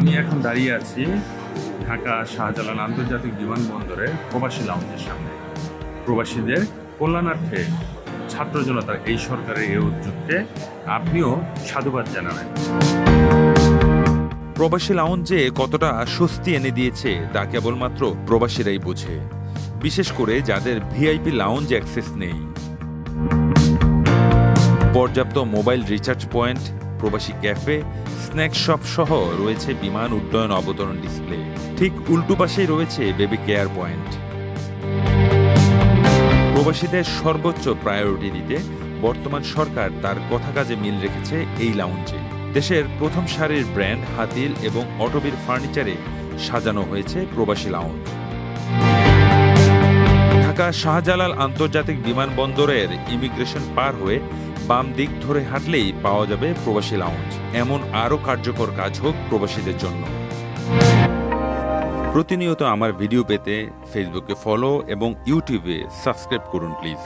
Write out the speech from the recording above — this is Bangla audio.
আমি এখন দাঁড়িয়ে আছি ঢাকা শাহজালাল আন্তর্জাতিক বিমানবন্দরে প্রবাসী লাউঞ্জের সামনে। প্রবাসীদের কল্যাণার্থে ছাত্র জনতার এই সরকারের এই উদ্যোগকে আপনিও সাধুবাদ জানাবেন। প্রবাসী লাউঞ্জে কতটা স্বস্তি এনে দিয়েছে তা কেবলমাত্র প্রবাসীরাই বোঝে, বিশেষ করে যাদের ভিআইপি লাউঞ্জ অ্যাক্সেস নেই। পর্যাপ্ত মোবাইল রিচার্জ পয়েন্ট প্রবাসী ক্যাফে, স্ন্যাক শপ সহ রয়েছে বিমান উড্ডয়ন অবতরণ ডিসপ্লে। ঠিক উল্টো পাশেই রয়েছে বেবি কেয়ার পয়েন্ট। প্রবাসীদের সর্বোচ্চ প্রায়োরিটি দিতে বর্তমান সরকার তার কথা কাজে মিল রেখেছে এই লাউঞ্জে দেশের প্রথম সারির ব্র্যান্ড হাতিল এবং অটোবির ফার্নিচারে সাজানো হয়েছে প্রবাসী লাউঞ্জ ঢাকা শাহজালাল আন্তর্জাতিক বিমানবন্দরের ইমিগ্রেশন পার হয়ে বাম দিক ধরে হাঁটলেই পাওয়া যাবে প্রবাসী লাউঞ্জ এমন আরও কার্যকর কাজ হোক প্রবাসীদের জন্য। প্রতিনিয়ত আমার ভিডিও পেতে ফেসবুকে ফলো এবং ইউটিউবে সাবস্ক্রাইব করুন প্লিজ